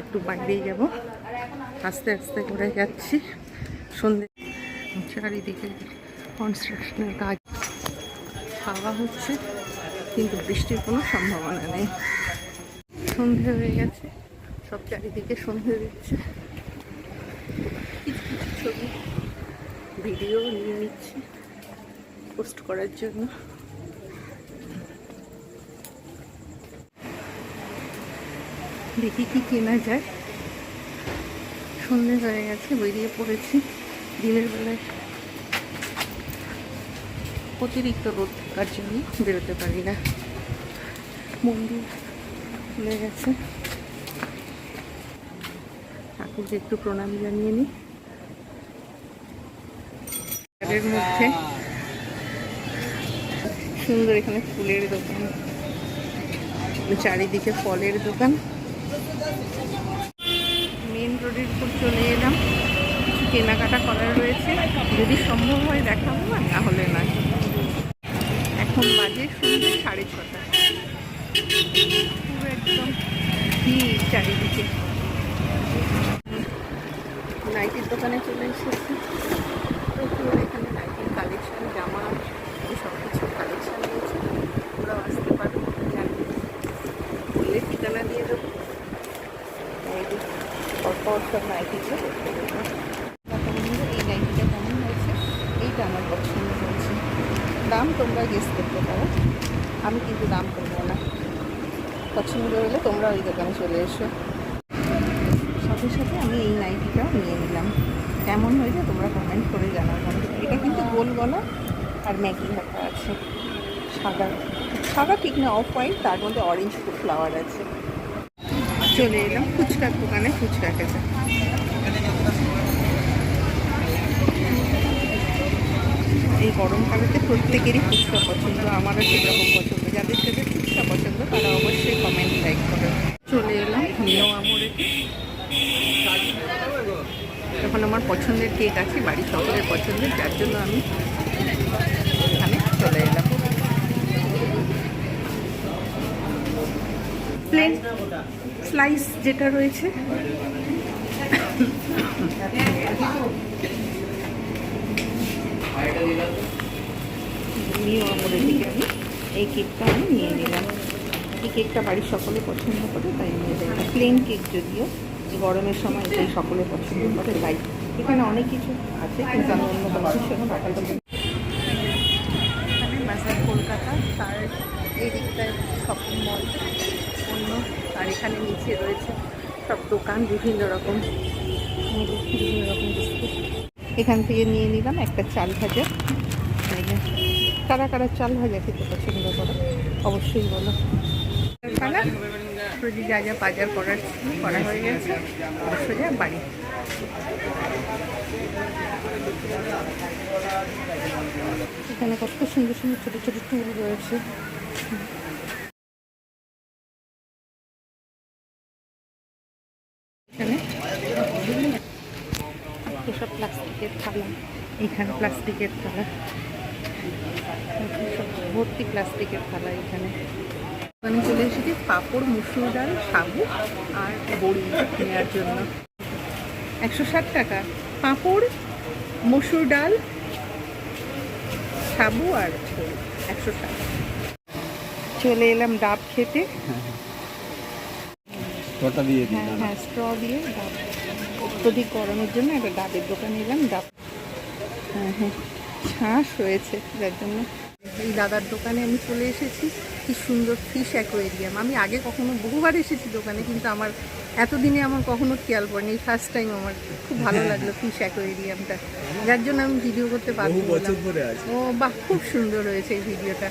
একটু বাইরেই যাব। আস্তে আস্তে করে যাচ্ছি। সন্ধে চারিদিকে কনস্ট্রাকশনের কাজ। হাওয়া হচ্ছে, কিন্তু বৃষ্টির কোনো সম্ভাবনা নেই। সন্ধে হয়ে গেছে, সব চারিদিকে সন্ধে দিচ্ছে। কিছু কিছু ছবি ভিডিও নিয়ে নিচ্ছি পোস্ট করার জন্য। দেখি কি কেনা যায়। সন্ধে হয়ে গেছে, বেরিয়ে পড়েছি দিনের বেলায়। অতিরিক্ত রোদ থাকার জন্য বেরোতে পারি না। মন্দির খুলে গেছে। ঠাকুরকে একটু প্রণাম জানিয়ে নিই। মধ্যে সুন্দর এখানে ফুলের দোকান। চারিদিকে ফলের দোকান। মেন রোডের উপর চলে এলাম। কিছু কেনাকাটা করার রয়েছে। যদি সম্ভব হয় দেখাবো, আর না হলে না। এখন বাজে সন্ধ্যে সাড়ে ছটা। একদম চারিদিকে। নাইটির দোকানে চলে এসেছি প্রচুর এখানে নাইটির কালেকশন জামা সব কিছু কালেকশন রয়েছে ওরাও আসতে পারো জানবে বললে ঠিকানা দিয়ে দেবো এই যে এই নাইটিটা কেমন হয়েছে, এইটা আমার পছন্দ দাম তোমরা করতে পারো। আমি কিন্তু দাম করব না। পছন্দ তোমরা ওই দোকানে চলে এসো। সাথে সাথে আমি এই নিয়ে নিলাম। কেমন হয়েছে তোমরা কমেন্ট করে জানাও এটা কিন্তু গোল গলা আর ম্যাগি হাতা আছে। সাদা সাদা ঠিক না অফ হোয়াইট তার মধ্যে অরেঞ্জ ফ্লাওয়ার আছে। চলে এলাম, ফুচকার দোকানে ফুচকা খেতে এই গরমকালেতে প্রত্যেকেরই ফুচকা পছন্দ আমারও সেরকম পছন্দ। যাদের যাদের ফুচকা পছন্দ, তারা অবশ্যই কমেন্ট লাইক করে। চলে এলাম নিও আমরেতে এখন আমার পছন্দের কেক আছে, বাড়ির সকলের পছন্দের, যার জন্য আমি এখানে চলে এলাম। প্লেন স্লাইস যেটা রয়েছে। নিও আমরের দিকে আমি। এই কেকটা আমি নিয়ে নিলাম। এই কেকটা বাড়ির সকলে পছন্দ করে তাই নিয়ে নিলাম প্লেন কেক যদিও গরমের সময় এটাই সকলে পছন্দ করে তাই। এখানে অনেক কিছু আছে কিন্তু আমি অন্য কোনো কিছু এখন বাজার কলকাতা তার এই দিকটায় শপিং মল আর এখানে নিচে রয়েছে সব দোকান বিভিন্ন রকম। বিভিন্ন রকম এখান থেকে নিয়ে নিলাম একটা চাল ভাজা। কারা কারা চাল ভাজা খেতে পছন্দ করো, অবশ্যই বলো। যদি যা যা বাজার করার করা হয়ে গেছে। সোজা বাড়ি। এখানে কত সুন্দর সুন্দর ছোটো ছোটো টুল রয়েছে। এখানে? এসব প্লাস্টিকের থালা। এখানে প্লাস্টিকের থালা। ভর্তি প্লাস্টিকের থালা এখানে। ওখানে চলে এসেছি পাঁপড় মুসুর ডাল সাবু আর বড়ি নেওয়ার জন্য। একশো ষাট টাকা। পাঁপড় মসুর ডাল সাবু আর একশো ষাট। চলে এলাম ডাব খেতে। ওটা দিয়ে দিই হ্যাঁ হ্যাঁ স্ট্র দিয়ে ডাব অত্যধিক গরমের জন্য একটা ডাবের দোকানে এলাম ডাব। হ্যাঁ হ্যাঁ ছাঁস হয়েছে যার জন্য। এই দাদার দোকানে আমি চলে এসেছি কি সুন্দর ফিশ অ্যাকোয়ারিয়াম আমি আগে কখনো বহুবার এসেছি দোকানে কিন্তু আমার এতদিনে আমার কখনো খেয়াল পড়েনি এই ফার্স্ট টাইম আমার খুব ভালো লাগল ফিশ অ্যাকোয়ারিয়ামটা যার জন্য আমি ভিডিও করতে পারব ও বাহ খুব সুন্দর হয়েছে এই ভিডিওটা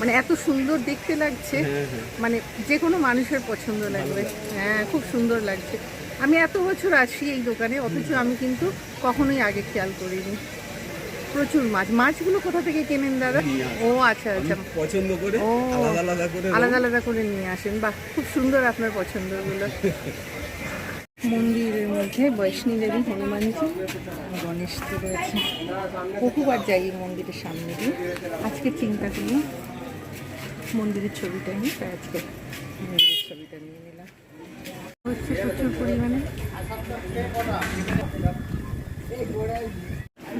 মানে এত সুন্দর দেখতে লাগছে। হ্যাঁ হ্যাঁ। মানে যে কোনো মানুষের পছন্দ লাগবে। হ্যাঁ খুব সুন্দর লাগছে। আমি এত বছর আসি এই দোকানে অথচ আমি কিন্তু কখনোই আগে খেয়াল করিনি। প্রচুর মাছ। মাছগুলো কোথা থেকে কেনেন দাদা? ও আচ্ছা আচ্ছা। পছন্দ করে ও। আলাদা আলাদা করে আলাদা আলাদা করে নিয়ে আসেন। বাহ খুব সুন্দর আপনার পছন্দগুলো। মন্দিরের মধ্যে বৈষ্ণী দেবী হনুমানজি গণেশজি রয়েছে বহুবার যাই এই মন্দিরের সামনে দিয়ে। আজকে চিন্তা করলাম মন্দিরের ছবিটা নিই তাই আজকে মন্দিরের ছবিটা নিয়ে নিলাম। হচ্ছে প্রচুর পরিমাণে।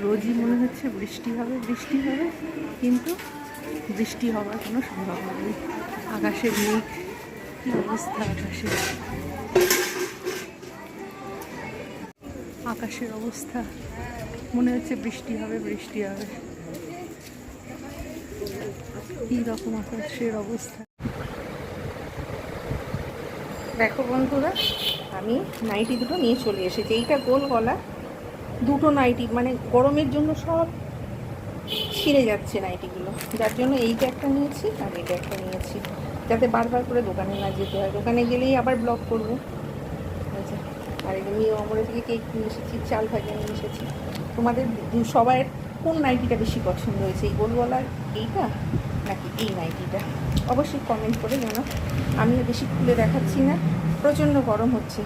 রোজই মনে হচ্ছে বৃষ্টি হবে বৃষ্টি হবে, কিন্তু বৃষ্টি হওয়ার কোনো সম্ভাবনা নেই। আকাশের মেঘ, কী অবস্থা আকাশের আকাশের অবস্থা, মনে হচ্ছে বৃষ্টি হবে বৃষ্টি হবে। অবস্থা। দেখো বন্ধুরা, আমি নাইটি দুটো নিয়ে চলে এসেছি। এইটা গোল গলা, দুটো নাইটি মানে গরমের জন্য সব ছিঁড়ে যাচ্ছে নাইটিগুলো। যার জন্য এইটা একটা নিয়েছি আর এটা একটা নিয়েছি। যাতে বারবার করে দোকানে না যেতে হয়। দোকানে গেলেই আবার ব্লক করব। আচ্ছা আর এই মেয়ে অমরে থেকে কেক নিয়ে এসেছি, চাল ভাজা নিয়ে এসেছি। তোমাদের সবার কোন নাইটিটা বেশি পছন্দ হয়েছে? এই গোলগলার এইটা নাকি এই নাইটিটা অবশ্যই কমেন্ট করে জানো আমিও বেশি খুলে দেখাচ্ছি না। প্রচণ্ড গরম হচ্ছে।